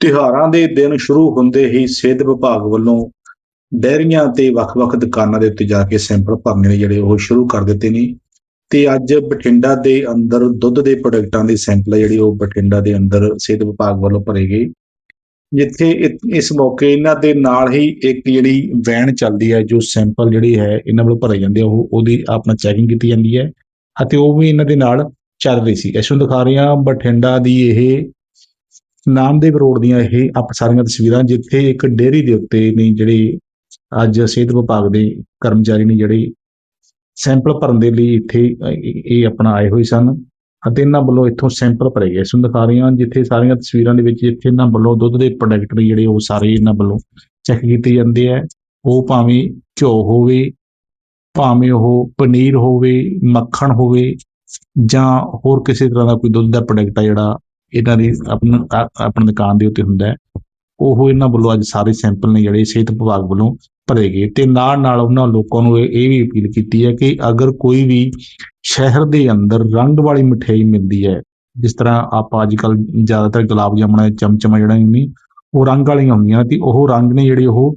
ਤਿਉਹਾਰਾਂ ਦੇ ਦਿਨ ਸ਼ੁਰੂ ਹੁੰਦੇ ਹੀ ਸਿਹਤ ਵਿਭਾਗ ਵੱਲੋਂ ਡੈਰੀਆਂ ਤੇ ਵੱਖ-ਵੱਖ ਦੁਕਾਨਾਂ ਦੇ ਉੱਤੇ ਜਾ ਕੇ ਸੈਂਪਲ ਭਰਨੇ ਨੇ ਜਿਹੜੇ ਉਹ ਸ਼ੁਰੂ ਕਰ ਦਿੱਤੇ ਨੇ। ਤੇ ਅੱਜ ਬਠਿੰਡਾ ਦੇ ਅੰਦਰ ਦੁੱਧ ਦੇ ਪ੍ਰੋਡਕਟਾਂ ਦੇ ਸੈਂਪਲ ਆ ਜਿਹੜੇ ਉਹ ਬਠਿੰਡਾ ਦੇ ਅੰਦਰ ਸਿਹਤ ਵਿਭਾਗ ਵੱਲੋਂ ਭਰੇ ਗਏ। ਜਿੱਥੇ ਇਸ ਮੌਕੇ ਇਹਨਾਂ ਦੇ ਨਾਲ ਹੀ ਇੱਕ ਜਿਹੜੀ ਵੈਨ ਚੱਲਦੀ ਹੈ, ਜੋ ਸੈਂਪਲ ਜਿਹੜੀ ਹੈ ਇਹਨਾਂ ਵੱਲੋਂ ਭਰੇ ਜਾਂਦੇ ਆ, ਉਹ, ਉਹਦੀ ਆਪਣਾ ਚੈਕਿੰਗ ਕੀਤੀ ਜਾਂਦੀ ਹੈ। ਅਤੇ ਉਹ ਵੀ ਇਹਨਾਂ ਦੇ ਨਾਲ ਚੱਲ ਰਹੀ ਸੀ। ਇਸ ਨੂੰ ਦਿਖਾ ਰਹੇ ਹਾਂ ਬਠਿੰਡਾ ਦੀ ਇਹ ਨਾਮਦੇਵ ਰੋਡ ਦੀਆਂ ਇਹ ਆਪ ਸਾਰੀਆਂ ਤਸਵੀਰਾਂ, ਜਿੱਥੇ ਇੱਕ ਡੇਅਰੀ ਦੇ ਉੱਤੇ ਨੇ ਜਿਹੜੇ ਅੱਜ ਸਿਹਤ ਵਿਭਾਗ ਦੇ ਕਰਮਚਾਰੀ ਨੇ ਜਿਹੜੇ ਸੈਂਪਲ ਭਰਨ ਦੇ ਲਈ ਇੱਥੇ ਇਹ ਆਪਣਾ ਆਏ ਹੋਏ ਸਨ ਅਤੇ ਇਹਨਾਂ ਵੱਲੋਂ ਇੱਥੋਂ ਸੈਂਪਲ ਭਰੇ ਗਏ ਸਨ। ਦਿਖਾ ਰਹੇ ਹਾਂ ਜਿੱਥੇ ਸਾਰੀਆਂ ਤਸਵੀਰਾਂ ਦੇ ਵਿੱਚ ਜਿੱਥੇ ਇਹਨਾਂ ਵੱਲੋਂ ਦੁੱਧ ਦੇ ਪ੍ਰੋਡਕਟ ਨੇ ਜਿਹੜੇ ਉਹ ਸਾਰੇ ਇਹਨਾਂ ਵੱਲੋਂ ਚੈੱਕ ਕੀਤੇ ਜਾਂਦੇ ਆ। ਉਹ ਭਾਵੇਂ ਘਿਓ ਹੋਵੇ, ਭਾਵੇਂ ਉਹ ਪਨੀਰ ਹੋਵੇ, ਮੱਖਣ ਹੋਵੇ ਜਾਂ ਹੋਰ ਕਿਸੇ ਤਰ੍ਹਾਂ ਦਾ ਕੋਈ ਦੁੱਧ ਦਾ ਪ੍ਰੋਡਕਟ ਆ ਜਿਹੜਾ ਇਹਨਾਂ ਦੀ ਆਪਣਾ ਆਪਣੀ ਦੁਕਾਨ ਦੇ ਉੱਤੇ ਹੁੰਦਾ ਉਹ ਇਹਨਾਂ ਵੱਲੋਂ ਅੱਜ ਸਾਰੇ ਸੈਂਪਲ ਨੇ ਜਿਹੜੇ ਸਿਹਤ ਵਿਭਾਗ ਵੱਲੋਂ ਭਰੇ ਗਏ ਤੇ ਨਾਲ ਨਾਲ ਉਹਨਾਂ ਲੋਕਾਂ ਨੂੰ ਇਹ ਵੀ ਅਪੀਲ ਕੀਤੀ ਹੈ ਕਿ ਅਗਰ ਕੋਈ ਵੀ ਸ਼ਹਿਰ ਦੇ ਅੰਦਰ ਰੰਗ ਵਾਲੀ ਮਠਿਆਈ ਮਿਲਦੀ ਹੈ, ਜਿਸ ਤਰ੍ਹਾਂ ਆਪਾਂ ਅੱਜ ਕੱਲ ਜ਼ਿਆਦਾਤਰ ਗੁਲਾਬ ਜਾਮਣਾ ਚਮਚਮਾ ਜਿਹੜਾ ਨਹੀਂ, ਉਹ ਰੰਗ ਵਾਲੀਆਂ ਹੁੰਦੀਆਂ ਤੇ ਉਹ ਰੰਗ ਨੇ ਜਿਹੜੇ ਉਹ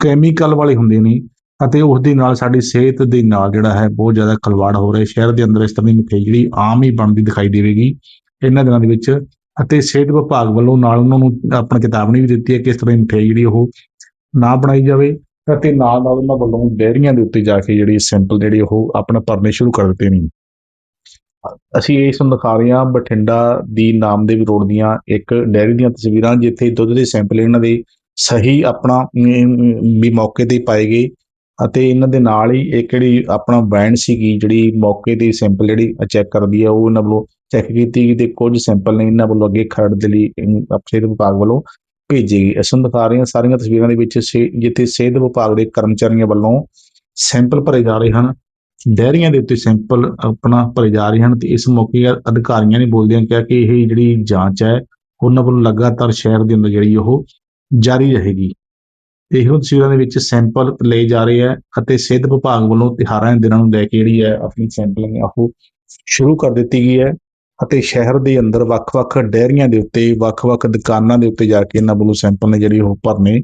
ਕੈਮੀਕਲ ਵਾਲੇ ਹੁੰਦੇ ਨੇ ਅਤੇ ਉਸ ਦੇ ਨਾਲ ਸਾਡੀ ਸਿਹਤ ਦੇ ਨਾਲ ਜਿਹੜਾ ਹੈ ਬਹੁਤ ਜ਼ਿਆਦਾ ਖਲਵਾੜ ਹੋ ਰਿਹਾ ਸ਼ਹਿਰ ਦੇ ਅੰਦਰ ਇਸ ਤਰ੍ਹਾਂ ਦੀ ਮਠਿਆਈ ਜਿਹੜੀ ਆਮ ਹੀ ਬਣਦੀ ਦਿਖਾਈ ਦੇਵੇਗੀ। ਇਹਨਾਂ ਦਿਨਾਂ ਦੇ ਵਿੱਚ ਅਤੇ ਸਿਹਤ ਵਿਭਾਗ ਵੱਲੋਂ ਨਾਲ ਉਹਨਾਂ ਨੂੰ ਆਪਣੀ ਚੇਤਾਵਨੀ ਵੀ ਦਿੱਤੀ ਹੈ ਕਿ ਇਸ ਤਰ੍ਹਾਂ ਦੀ ਮਠਿਆਈ ਜਿਹੜੀ ਉਹ ਨਾ ਬਣਾਈ ਜਾਵੇ ਅਤੇ ਨਾਲ ਨਾਲ ਉਹਨਾਂ ਵੱਲੋਂ ਡੈਰੀਆਂ ਦੇ ਉੱਤੇ ਜਾ ਕੇ ਜਿਹੜੀ ਸੈਂਪਲ ਜਿਹੜੇ ਉਹ ਆਪਣਾ ਭਰਨੇ ਸ਼ੁਰੂ ਕਰ ਦਿੱਤੇ ਨੇ। ਅਸੀਂ ਇਸ ਨੂੰ ਦਿਖਾ ਰਹੇ ਹਾਂ ਬਠਿੰਡਾ ਦੀ ਨਾਮ ਦੇ ਰੋਡ ਦੀਆਂ ਇੱਕ ਡੈਰੀ ਦੀਆਂ ਤਸਵੀਰਾਂ ਜਿੱਥੇ ਦੁੱਧ ਦੇ ਸੈਂਪਲ ਇਹਨਾਂ ਦੇ ਸਹੀ ਆਪਣਾ ਵੀ ਮੌਕੇ ਤੇ ਪਾਏ ਗਏ ਅਤੇ ਇਹਨਾਂ ਦੇ ਨਾਲ ਹੀ ਇੱਕ ਜਿਹੜੀ ਆਪਣਾ ਬੈਂਡ ਸੀਗੀ ਜਿਹੜੀ ਮੌਕੇ ਤੇ ਸੈਂਪਲ ਜਿਹੜੀ ਚੈੱਕ ਕਰਦੀ ਹੈ ਉਹ ਇਹਨਾਂ ਵੱਲੋਂ ਚੈੱਕ ਕੀਤੀ ਗਈ ਤੇ ਕੁਝ ਸੈਂਪਲ ਨੇ ਇਹਨਾਂ ਵੱਲੋਂ ਅੱਗੇ ਖਰੜ ਦੇ ਲਈ ਸਿਹਤ ਵਿਭਾਗ ਵੱਲੋਂ ਭੇਜੀ ਗਈ। ਇਸ ਨੂੰ ਦਿਖਾ ਰਹੀਆਂ ਸਾਰੀਆਂ ਤਸਵੀਰਾਂ ਦੇ ਵਿੱਚ ਸੇ- ਜਿੱਥੇ ਸਿਹਤ ਵਿਭਾਗ ਦੇ ਕਰਮਚਾਰੀਆਂ ਵੱਲੋਂ ਸੈਂਪਲ ਭਰੇ ਜਾ ਰਹੇ ਹਨ। ਡੈਰੀਆਂ ਦੇ ਉੱਤੇ ਸੈਂਪਲ ਆਪਣਾ ਭਰੇ ਜਾ ਰਹੇ ਹਨ ਤੇ ਇਸ ਮੌਕੇ ਅਧਿਕਾਰੀਆਂ ਨੇ ਬੋਲਦਿਆਂ ਕਿਹਾ ਕਿ ਇਹ ਜਿਹੜੀ ਜਾਂਚ ਹੈ, ਉਹਨਾਂ ਵੱਲੋਂ ਲਗਾਤਾਰ ਸ਼ਹਿਰ ਦੇ ਅੰਦਰ ਜਿਹੜੀ ਉਹ ਜਾਰੀ ਰਹੇਗੀ। ਇਹੋ ਤਸਵੀਰਾਂ ਦੇ ਵਿੱਚ ਸੈਂਪਲ ਲਏ ਜਾ ਰਹੇ ਹੈ ਅਤੇ ਸਿਹਤ ਵਿਭਾਗ ਵੱਲੋਂ ਤਿਉਹਾਰਾਂ ਦੇ ਦਿਨਾਂ ਨੂੰ ਲੈ ਕੇ ਜਿਹੜੀ ਹੈ ਆਪਣੀ ਸੈਂਪਲਿੰਗ ਉਹ ਸ਼ੁਰੂ ਕਰ ਦਿੱਤੀ ਗਈ ਹੈ। ਅਤੇ ਸ਼ਹਿਰ ਦੇ ਅੰਦਰ ਵੱਖ-ਵੱਖ ਡੈਰੀਆਂ ਦੇ ਉੱਤੇ, ਵੱਖ-ਵੱਖ ਦੁਕਾਨਾਂ ਦੇ ਉੱਤੇ ਜਾ ਕੇ ਇਹਨਾਂ ਵੱਲੋਂ ਸੈਂਪਲ ਨੇ ਜਿਹੜੇ ਉਹ ਭਰਨੇ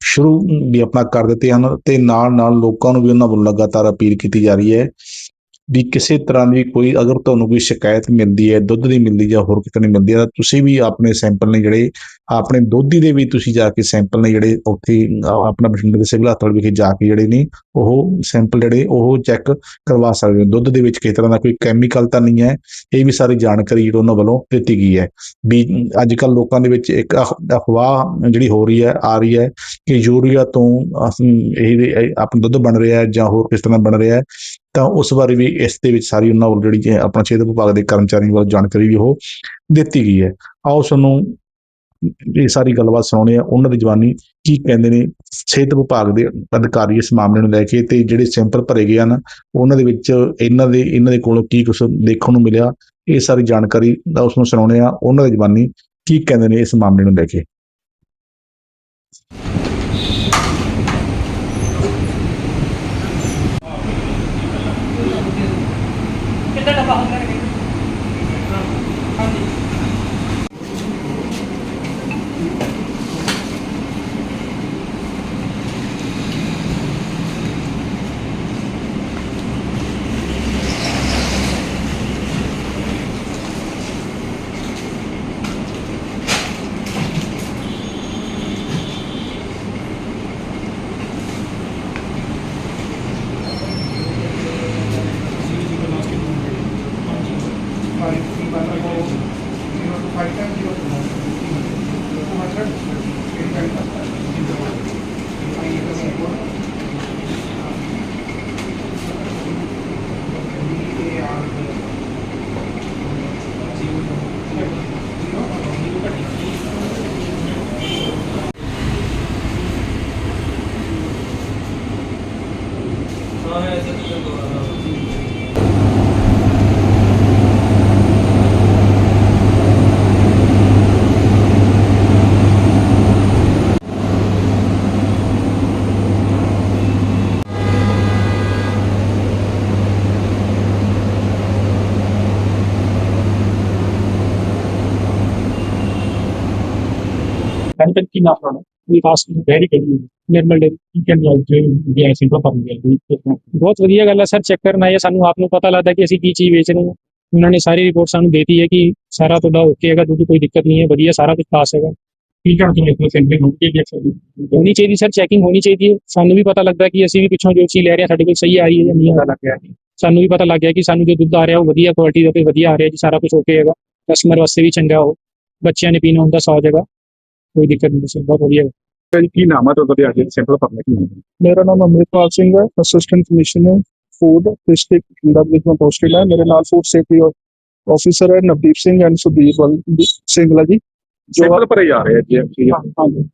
ਸ਼ੁਰੂ ਵੀ ਆਪਣਾ ਕਰ ਦਿੱਤੇ ਹਨ ਤੇ ਨਾਲ-ਨਾਲ ਲੋਕਾਂ ਨੂੰ ਵੀ ਉਹਨਾਂ ਵੱਲੋਂ ਲਗਾਤਾਰ ਅਪੀਲ ਕੀਤੀ ਜਾ ਰਹੀ ਹੈ ਵੀ ਕਿਸੇ ਤਰ੍ਹਾਂ ਦੀ ਕੋਈ ਅਗਰ ਤੁਹਾਨੂੰ ਕੋਈ ਸ਼ਿਕਾਇਤ ਮਿਲਦੀ ਹੈ, ਦੁੱਧ ਦੀ ਮਿਲਦੀ ਜਾਂ ਹੋਰ ਕਿਤੇ ਨਹੀਂ ਮਿਲਦੀ ਹੈ, ਤਾਂ ਤੁਸੀਂ ਵੀ ਆਪਣੇ ਸੈਂਪਲ ਨੇ ਜਿਹੜੇ ਆਪਣੇ ਦੋਧੀ ਦੇ ਵੀ ਤੁਸੀਂ ਜਾ ਕੇ ਸੈਂਪਲ ਨੇ ਜਿਹੜੇ ਉੱਥੇ ਆਪਣਾ ਬਠਿੰਡੇ ਦੇ ਸਿਵਲ ਹਸਪਤਾਲ ਵਿਖੇ ਜਾ ਕੇ ਜਿਹੜੇ ਨੇ, ਉਹ ਸੈਂਪਲ ਜਿਹੜੇ ਉਹ ਚੈੱਕ ਕਰਵਾ ਸਕਦੇ ਹੋ। ਦੁੱਧ ਦੇ ਵਿੱਚ ਕਿਸੇ ਤਰ੍ਹਾਂ ਦਾ ਕੋਈ ਕੈਮੀਕਲ ਤਾਂ ਨਹੀਂ ਹੈ, ਇਹ ਵੀ ਸਾਰੀ ਜਾਣਕਾਰੀ ਜਿਹੜੀ ਉਹਨਾਂ ਵੱਲੋਂ ਦਿੱਤੀ ਗਈ ਹੈ। ਵੀ ਅੱਜ ਕੱਲ ਲੋਕਾਂ ਦੇ ਵਿੱਚ ਇੱਕ ਅਫਵਾਹ ਜਿਹੜੀ ਹੋ ਰਹੀ ਹੈ, ਆ ਰਹੀ ਹੈ ਕਿ ਯੂਰੀਆ ਤੋਂ ਇਹ ਇਹ ਆਪਣਾ ਦੁੱਧ ਬਣ ਰਿਹਾ ਹੈ ਜਾਂ ਹੋਰ ਕਿਸ ਤਰ੍ਹਾਂ ਬਣ ਰਿਹਾ ਹੈ। ਤਾਂ ਉਸ ਬਾਰੇ ਵੀ ਇਸ ਦੇ ਵਿੱਚ ਸਾਰੀ ਉਹਨਾਂ ਵੱਲ ਜਿਹੜੀ ਆਪਣਾ ਸਿਹਤ ਵਿਭਾਗ ਦੇ ਕਰਮਚਾਰੀਆਂ ਵੱਲੋਂ ਜਾਣਕਾਰੀ ਵੀ ਉਹ ਦਿੱਤੀ ਗਈ ਹੈ। ਆਓ ਸਾਨੂੰ ਇਹ ਸਾਰੀ ਗੱਲਬਾਤ ਸੁਣਾਉਣੀ ਹੈ। ਉਹਨਾਂ ਦੀ ਜਵਾਨੀ ਕੀ ਕਹਿੰਦੇ ਨੇ? ਸਿਹਤ ਵਿਭਾਗ ਦੇ ਅਧਿਕਾਰੀ ਇਸ ਮਾਮਲੇ ਨੂੰ ਲੈ ਕੇ ਤੇ ਜਿਹੜੇ ਸੈਂਪਲ ਭਰੇ ਗਏ ਹਨ, ਉਹਨਾਂ ਦੇ ਵਿੱਚ ਇਹਨਾਂ ਦੇ ਇਹਨਾਂ ਦੇ ਕੋਲੋਂ ਕੀ ਕੁਝ ਦੇਖਣ ਨੂੰ ਮਿਲਿਆ? ਇਹ ਸਾਰੀ ਜਾਣਕਾਰੀ ਦਾ ਉਸ ਨੂੰ ਸੁਣਾਉਣੇ ਆ ਉਹਨਾਂ ਦੀ ਜਵਾਨੀ ਕੀ ਕਹਿੰਦੇ ਨੇ ਇਸ ਮਾਮਲੇ ਨੂੰ ਲੈ ਕੇ? ਪੈਨ ਕੀ ਨਾਮ ਹੈ ਵਿਕਾਸ ਡੈਰੀ ਕਰੀ ਨਿਰਮਲ ਡੈਰੀ ਕੀ ਕਹਿੰਦੇ ਆ ਜੇ ਐ ਸਿੰਪਲ ਪਰ ਬਹੁਤ ਵਧੀਆ ਗੱਲ ਹੈ ਸਰ ਚੈੱਕ ਕਰਨਾ ਹੈ ਸਾਨੂੰ ਆਪ ਨੂੰ ਪਤਾ ਲੱਗਦਾ ਕਿ ਅਸੀਂ ਕੀ ਚੀਜ਼ ਵੇਚ ਰਹੇ ਹਾਂ। ਉਹਨਾਂ ਨੇ ਸਾਰੀ ਰਿਪੋਰਟ ਸਾਨੂੰ ਦੇਤੀ ਹੈ ਕਿ ਸਾਰਾ ਤੁਹਾਡਾ ਓਕੇ ਹੈਗਾ ਦੁੱਧ ਕੋਈ ਦਿੱਕਤ ਨਹੀਂ ਹੈ, ਵਧੀਆ, ਸਾਰਾ ਕੁਝ ਪਾਸ ਹੈਗਾ। ਕੀ ਕਰਦੇ ਹੋ ਇਸ ਸੈਂਪਲਿੰਗ ਹੋਣੀ ਚਾਹੀਦੀ ਹੋਣੀ ਚਾਹੀਦੀ ਸਰ ਚੈਕਿੰਗ ਹੋਣੀ ਚਾਹੀਦੀ ਹੈ। ਸਾਨੂੰ ਵੀ ਪਤਾ ਲੱਗਦਾ ਕਿ ਅਸੀਂ ਵੀ ਪਿੱਛੋਂ ਜੋ ਚੀਜ਼ ਲੈ ਰਹੇ ਹਾਂ, ਸਾਡੇ ਕੋਲ ਸਹੀ ਆ ਰਹੀ ਹੈ ਜਾਂ ਨਹੀਂ ਆ ਲੱਗ ਗਿਆ ਸਾਨੂੰ ਵੀ ਪਤਾ ਲੱਗ ਗਿਆ ਕਿ ਸਾਨੂੰ ਜੋ ਦੁੱਧ ਆ ਰਿਹਾ, ਉਹ ਵਧੀਆ ਕੁਆਲਿਟੀ ਦਾ ਤੇ ਵਧੀਆ ਆ ਰਿਹਾ ਜੀ, ਸਾਰਾ ਕੁਝ ਓਕੇ ਹੈਗਾ। ਕਸਟਮਰ ਵਾਸਤੇ ਵੀ ਚੰਗਾ ਉਹ। ਬੱਚਿਆਂ ਨੇ ਪੀਣਾ ਹੁੰਦਾ ਸੌ ਜਗ੍ਹਾ। ਕੋਈ ਦਿੱਕਤ ਨਹੀਂ ਸਰ ਬਹੁਤ ਵਧੀਆ। ਹੈ। ਕੀ ਨਾਮ ਹੈ ਤੁਹਾਡੇ ਅੱਜ ਸੈਂਪਲ ਭਰਨਾ ਕੀ ਹੈ? ਮੇਰਾ ਨਾਮ ਅਮਰਿਤਪਾਲ ਸਿੰਘ ਹੈ ਅਸਿਸਟੈਂਟ ਕਮਿਸ਼ਨਰ ਫੂਡ ਡਿਸਟ੍ਰਿਕਟ ਵਿੱਚ ਮੈਂ ਪੋਸਟਡ ਹੈ। ਮੇਰੇ ਨਾਲ ਫੂਡ ਸੇਫਟੀ ਆਫੀਸਰ ਹੈ ਨਵਦੀਪ ਸਿੰਘ ਐਂਡ ਸੁਦੀਪ ਸਿੰਘਲਾ ਜੀ ਜੋ ਸੈਂਪਲ ਭਰੇ ਜਾ ਰਹੇ ਆ ਜੀ ਹਾਂਜੀ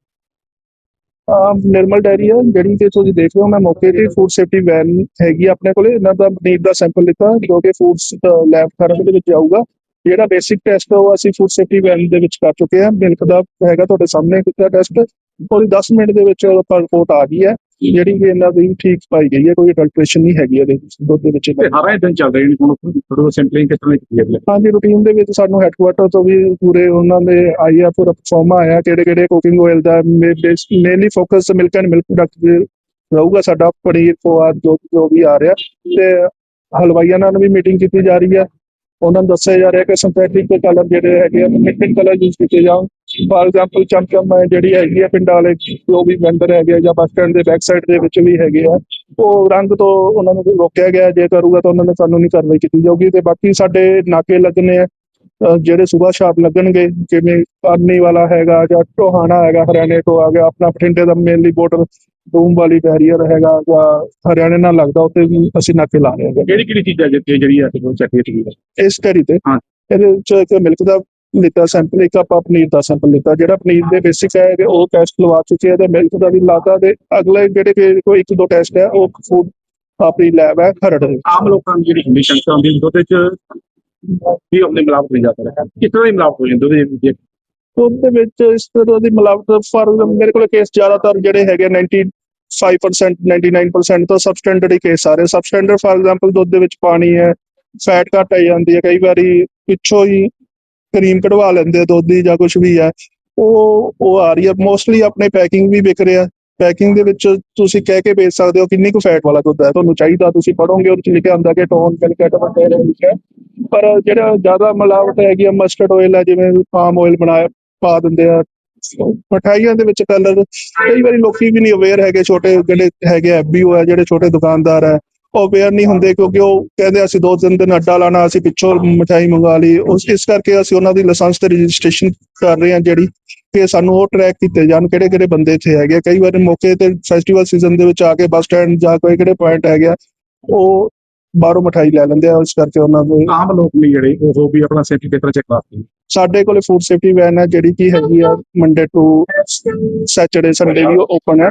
ਆਮ ਨਿਰਮਲ ਡੈਰੀ ਹੈ ਜਿਹੜੀ ਕਿ ਤੁਸੀਂ ਦੇਖ ਰਹੇ ਹੋ ਮੈਂ ਮੌਕੇ ਤੇ ਫੂਡ ਸੇਫਟੀ ਵੈਨ ਹੈਗੀ ਆਪਣੇ ਕੋਲੇ। ਇਹਨਾਂ ਦਾ ਪਨੀਰ ਦਾ ਸੈਂਪਲ ਲਿੱਤਾ ਜੋ ਕਿ ਫੂਡ ਲੈਬ ਖਰੜ ਦੇ ਵਿੱਚ ਜਾਊਗਾ ਜਿਹੜਾ ਬੇਸਿਕ ਟੈਸਟ ਉਹ ਅਸੀਂ ਫੂਡ ਸੇਫਟੀ ਵੈਨ ਦੇ ਵਿੱਚ ਕਰ ਚੁੱਕੇ ਹਾਂ। ਮਿਲਕ ਦਾ ਹੈਗਾ ਤੁਹਾਡੇ ਸਾਹਮਣੇ ਕੀਤਾ ਟੈਸਟ ਉਹਦੀ 10 ਮਿੰਟ ਦੇ ਵਿੱਚ ਰਿਪੋਰਟ ਆ ਗਈ ਹੈ। ਜਿਹੜੀ ਕਿ ਇਹਨਾਂ ਦੀ ਠੀਕ ਪਾਈ ਗਈ ਹੈ। ਕੋਈ ਅਡਲਟ੍ਰੇਸ਼ਨ ਨਹੀਂ ਹੈਗੀ ਇਹਦੇ ਦੁੱਧ ਦੇ ਵਿੱਚ ਤੇ ਹਰ ਦਿਨ ਚੱਲ ਰਹੀ ਹੁਣ ਥੋੜਾ ਸੈਂਪਲਿੰਗ ਕਿਸ ਤਰ੍ਹਾਂ ਕੀਤੀ ਹੈ? ਹਾਂਜੀ ਰੂਟੀਨ ਦੇ ਵਿੱਚ ਸਾਨੂੰ ਹੈੱਡਕੁਆਟਰ ਤੋਂ ਵੀ ਪੂਰੇ ਉਹਨਾਂ ਦੇ ਆਈ ਆ ਪੂਰਾ ਪਰਫਾਰਮਾ ਆਇਆ। ਕਿਹੜੇ ਕਿਹੜੇ cooking oil the mainly focus milk and milk product ਰਹੂਗਾ ਸਾਡਾ। ਪਨੀਰ ਖੋਆ ਜੋ ਜੋ ਵੀ ਆ ਰਿਹਾ। ਤੇ ਹਲਵਾਈਆਂ ਨਾਲ ਵੀ ਮੀਟਿੰਗ ਕੀਤੀ ਜਾ ਰਹੀ ਹੈ। ਉਹਨਾਂ ਨੂੰ ਦੱਸਿਆ ਜਾ ਰਿਹਾ ਕਿ ਸਿੰਥੈਟਿਕ ਕਲਰ ਜਿਹੜੇ ਹੈਗੇ ਆ ਮਿਕਸਿੰਗ ਕਲਰ ਯੂਜ਼ ਕੀਤੇ ਜਾਣ। ਫਾਰ ਐਗਜ਼ਾਮਪਲ ਚਮਚਮ ਜਿਹੜੀ ਹੈਗੀ ਆ ਪਿੰਡਾਂ ਵਾਲੇ, ਜੋ ਵੀ ਵੈਂਡਰ ਹੈਗੇ ਆ ਜਾਂ ਬੱਸ ਸਟੈਂਡ ਦੇ ਬੈਕ ਸਾਈਡ ਦੇ ਵਿੱਚ ਵੀ ਹੈਗੇ ਆ, ਉਹ ਰੰਗ ਤੋਂ ਉਹਨਾਂ ਨੂੰ ਰੋਕਿਆ ਗਿਆ, ਜੇ ਕਰੂਗਾ ਤਾਂ ਉਹਨਾਂ ਨੇ ਸਾਨੂੰ ਕਾਨੂੰਨੀ ਕਾਰਵਾਈ ਕੀਤੀ ਜਾਊਗੀ ਤੇ ਬਾਕੀ ਸਾਡੇ ਨਾਕੇ ਲੱਗਣੇ ਆ। ਜਿਹੜੇ ਸਵੇਰ ਸ਼ਾਮ ਲੱਗਣਗੇ ਜਿਵੇਂ ਕਰਨੀ ਵਾਲਾ ਹੈਗਾ ਜਾਂ ਟੋਹਾਣਾ ਹੈਗਾ ਹਰਿਆਣੇ ਤੋਂ ਆ ਗਿਆ ਆਪਣਾ ਬਠਿੰਡੇ ਦਾ ਮੇਨਲੀ ਬਾਰਡਰ ਡੂਮ ਵਾਲੀ ਬੈਰੀਅਰ ਹੈਗਾ ਜਾਂ ਹਰਿਆਣੇ ਨਾਲ ਲੱਗਦਾ ਉੱਤੇ ਵੀ ਅਸੀਂ ਨਾਕੇ ਲਾ ਰਹੇ ਹਾਂ ਕਿਹੜੀ ਕਿਹੜੀ ਚੀਜ਼ਾਂ ਜਿੱਥੇ ਜਿਹੜੀ ਆ ਤੁਹਾਨੂੰ ਚੈੱਕ ਕੀਤੀ ਹੈ ਇਸ ਕਰੀ ਤੇ ਹਾਂ। ਇਹਦੇ ਵਿੱਚ ਇੱਕ ਮਿਲਕ ਦਾ ਲਿੱਤਾ ਸੈਂਪਲ ਇੱਕ ਆਪਾਂ ਪਨੀਰ ਦਾ ਸੈਂਪਲ ਲਿੱਤਾ ਜਿਹੜਾ ਪਨੀਰ ਦੇ ਬੇਸਿਕ ਹੈ ਕਿ ਉਹ ਟੈਸਟ ਲਵਾ ਚੁੱਕੇ ਆ ਤੇ ਮਿਲਕ ਦਾ ਵੀ ਲਾਤਾ ਤੇ ਅਗਲੇ ਜਿਹੜੇ ਕਿ ਕੋਈ ਇੱਕ ਦੋ ਟੈਸਟ ਹੈ ਉਹ ਫੂਡ ਆਪਣੀ ਲੈਬ ਹੈ ਖਰੜ ਦੇ ਆਮ ਲੋਕਾਂ ਦੀ ਜਿਹੜੀ ਕੰਡੀਸ਼ਨ ਆਉਂਦੀ ਦੁੱਧ ਚ ਵੀ ਉਹਨੇ ਮਿਲਾਵਟ ਨਹੀਂ ਜਾਂਦਾ ਹੈ ਕਿਸ ਤਰ੍ਹਾਂ ਦੀ ਮਿਲਾਵਟ ਹੋ ਜਾਂਦੀ ਉਹਦੇ ਵਿੱਚ ਦੁੱਧ ਦੇ ਵਿੱਚ ਇਸ ਤਰ੍ਹਾਂ ਦੀ ਮਿਲਾਵਟ ਫਾਰ ਮੇਰੇ ਕੋਲ ਕੇਸ ਜ਼ਿਆਦਾਤਰ ਜਿਹੜੇ ਹੈਗੇ 95% 99% ਤੋਂ ਸਬਸਟੈਂਡਰਡ ਹੀ ਕੇਸ ਆ ਰਹੇ ਸਬਸਟੈਂਡਰਡ ਫਾਰ ਐਗਜ਼ਾਮਪਲ ਦੁੱਧ ਦੇ ਵਿੱਚ ਪਾਣੀ ਹੈ ਫੈਟ ਘੱਟ ਆ ਜਾਂਦੀ ਹੈ, ਕਈ ਵਾਰੀ ਪਿੱਛੋਂ ਹੀ ਕਰੀਮ ਕਢਵਾ ਲੈਂਦੇ ਆ ਦੁੱਧ ਦੀ ਜਾਂ ਕੁਝ ਵੀ ਹੈ। ਉਹ ਉਹ ਆ ਰਹੀ ਹੈ। ਮੋਸਟਲੀ ਆਪਣੇ ਪੈਕਿੰਗ ਵੀ ਵਿਕ ਰਿਹਾ। ਪੈਕਿੰਗ ਦੇ ਵਿੱਚ ਤੁਸੀਂ ਕਹਿ ਕੇ ਵੇਚ ਸਕਦੇ ਹੋ ਕਿੰਨੀ ਕੁ ਫੈਟ ਵਾਲਾ ਦੁੱਧ ਹੈ। ਤੁਹਾਨੂੰ ਚਾਹੀਦਾ ਤੁਸੀਂ ਪੜੋਗੇ ਉਹਦੇ ਚ ਲਿਖਿਆ ਹੁੰਦਾ ਕਿ ਟੋਨ ਮਿਲਕ ਵਗੈਰਾ ਲਿਖਿਆ ਪਰ ਜਿਹੜਾ ਜ਼ਿਆਦਾ ਮਿਲਾਵਟ ਹੈਗੀ ਆ ਮਸਟਰਡ ਆਇਲ ਹੈ, ਜਿਵੇਂ ਪਾਮ ਆਇਲ ਬਣਾਇਆ ਪਾ ਦਿੰਦੇ ਆ। ਮਠਾਈਆਂ ਦੇ ਵਿੱਚ ਕਲਰ ਕਈ ਵਾਰੀ ਲੋਕੀ ਵੀ ਨਹੀਂ ਅਵੇਅਰ ਹੈਗੇ, ਛੋਟੇ ਜਿਹੜੇ ਹੈਗੇ ਐਫਬੀਓ ਹੈ, ਜਿਹੜੇ ਛੋਟੇ ਦੁਕਾਨਦਾਰ ਹੈ। ਉਹ ਅਵੇਅਰ ਨਹੀਂ ਹੁੰਦੇ ਕਿਉਂਕਿ ਉਹ ਕਹਿੰਦੇ ਅਸੀਂ ਦੋ ਤਿੰਨ ਦਿਨ ਅੱਡਾ ਲਾਣਾ ਅਸੀਂ ਪਿੱਛੋਂ ਮਠਾਈ ਮੰਗਾ ਲਈ ਉਸ ਇਸ ਕਰਕੇ ਅਸੀਂ ਉਹਨਾਂ ਦੀ ਲਾਇਸੈਂਸ ਤੇ ਰਜਿਸਟ੍ਰੇਸ਼ਨ ਕਰ ਰਹੇ ਹਾਂ ਜਿਹੜੀ ਕਿ ਸਾਨੂੰ ਉਹ ਟਰੈਕ ਕੀਤੇ ਜਾਣ ਕਿਹੜੇ ਕਿਹੜੇ ਬੰਦੇ ਇੱਥੇ ਹੈਗੇ ਆ। ਕਈ ਵਾਰੀ ਮੌਕੇ ਤੇ ਫੈਸਟੀਵਲ ਸੀਜ਼ਨ ਦੇ ਵਿੱਚ ਆ ਕੇ ਬੱਸ ਸਟੈਂਡ ਜਾਂ ਕੋਈ ਕਿਹੜੇ ਪੁਆਇੰਟ ਹੈਗੇ ਆ, ਉਹ ਬਾਹਰੋਂ ਮਠਾਈ ਲੈ ਲੈਂਦੇ ਆ ਇਸ ਕਰਕੇ ਉਹਨਾਂ ਦੇ ਆਮ ਲੋਕ ਨੇ ਜਿਹੜੇ ਉਹ ਵੀ ਆਪਣਾ ਸੇਫਟੀ ਪੇਪਰ ਚੈੱਕ ਕਰਦੇ ਸਾਡੇ ਕੋਲੇ ਫੂਡ ਸੇਫਟੀ ਵੈਨ ਹੈ ਜਿਹੜੀ ਕੀ ਹੈਗੀ ਆ ਮੰਡੇ ਟੂ ਸੈਚਰਡੇ ਸੰਡੇ ਵੀ ਓਪਨ ਹੈ।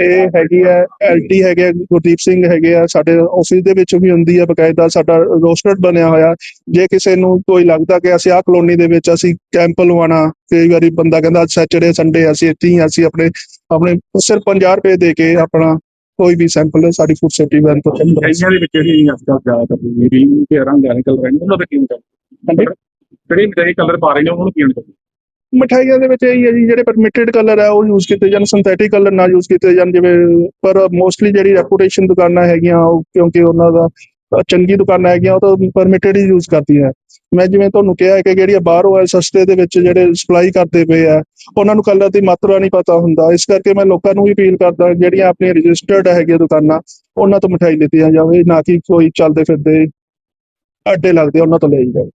ਇਹ ਹੈਗੀ ਹੈ ਐਲਟੀ ਹੈਗੇ ਆ, ਗੁਰਦੀਪ ਸਿੰਘ ਹੈਗੇ ਆ ਸਾਡੇ ਆਫਿਸ ਦੇ ਵਿੱਚ ਵੀ ਹੁੰਦੀ ਹੈ ਬਕਾਇਦਾ ਸਾਡਾ ਰੋਸਟਰ ਬਣਿਆ ਹੋਇਆ। ਜੇ ਕਿਸੇ ਨੂੰ ਕੋਈ ਲੱਗਦਾ ਕਿ ਅਸੀਂ ਆਹ ਕਲੋਨੀ ਦੇ ਵਿੱਚ ਅਸੀਂ ਕੈਂਪ ਲਵਾਉਣਾ ਕਈ ਵਾਰੀ ਬੰਦਾ ਕਹਿੰਦਾ ਸੈਚਰਡੇ ਸੰਡੇ ਅਸੀਂ ਇੱਥੇ ਹੀ ਅਸੀਂ ਆਪਣੇ ਆਪਣੇ ਸਿਰਫ 50 ਰੁਪਏ ਦੇ ਕੇ ਆਪਣਾ ਕੋਈ ਵੀ ਸੈਂਪਲ ਸਾਡੀ ਫੂਡ ਸੇਫਟੀ ਵੈਨ ਤੋਂ ਚੈੱਕ ਕਰ ਕਈਆਂ ਦੇ ਵਿੱਚ ਜਿਹੜੀ ਅੱਜ ਕੱਲ੍ਹ ਜ਼ਿਆਦਾ ਮੇਰੀ ਤੇ ਰੰਗ ਆ ਨਿਕਲ ਰਹੇ ਨੇ ਉਹਨਾਂ ਦਾ ਕੀ ਹੁੰਦਾ? ਜਿਹੜੀ ਜਿਹੜੇ ਕਲਰ ਪਾ ਰਹੇ ਨੇ ਉਹਨੂੰ ਕੀ ਹੁੰਦਾ? ਮਠਾਈਆਂ ਦੇ ਵਿੱਚ ਇਹ ਹੈ ਜੀ ਜਿਹੜੇ ਪਰਮਿਟਡ ਕਲਰ ਹੈ ਉਹ ਯੂਜ਼ ਕੀਤੇ ਜਾਣ ਸਿੰਥੈਟਿਕ ਕਲਰ ਨਾ ਯੂਜ਼ ਕੀਤੇ ਜਾਣ ਜਿਵੇਂ ਪਰ ਮੋਸਟਲੀ ਜਿਹੜੀ ਰੈਪੂਟੇਸ਼ਨ ਦੁਕਾਨਾਂ ਹੈਗੀਆਂ ਉਹ ਕਿਉਂਕਿ ਉਹਨਾਂ ਦਾ ਚੰਗੀ ਦੁਕਾਨਾਂ ਹੈਗੀਆਂ ਉਹ ਤਾਂ ਪਰਮਿਟਡ ਹੀ ਯੂਜ਼ ਕਰਦੀਆਂ। ਮੈਂ ਜਿਵੇਂ ਤੁਹਾਨੂੰ ਕਿਹਾ ਹੈ ਕਿ ਜਿਹੜੀਆਂ ਬਾਹਰੋਂ ਹੈ ਸਸਤੇ ਦੇ ਵਿੱਚ ਜਿਹੜੇ ਸਪਲਾਈ ਕਰਦੇ ਪਏ ਆ ਉਹਨਾਂ ਨੂੰ ਕਲਰ ਦੀ ਮਾਤਰਾ ਨਹੀਂ ਪਤਾ ਹੁੰਦਾ। ਇਸ ਕਰਕੇ ਮੈਂ ਲੋਕਾਂ ਨੂੰ ਵੀ ਅਪੀਲ ਕਰਦਾ, ਜਿਹੜੀਆਂ ਆਪਣੀਆਂ ਰਜਿਸਟਰਡ ਹੈਗੀਆਂ ਦੁਕਾਨਾਂ, ਉਹਨਾਂ ਤੋਂ ਮਠਾਈ ਲਿੱਤੀਆਂ ਜਾਵੇ, ਨਾ ਕਿ ਕੋਈ ਚੱਲਦੇ ਫਿਰਦੇ ਅੱਡੇ ਲੱਗਦੇ ਉਹਨਾਂ ਤੋਂ ਲਈ ਜਾਵੇ।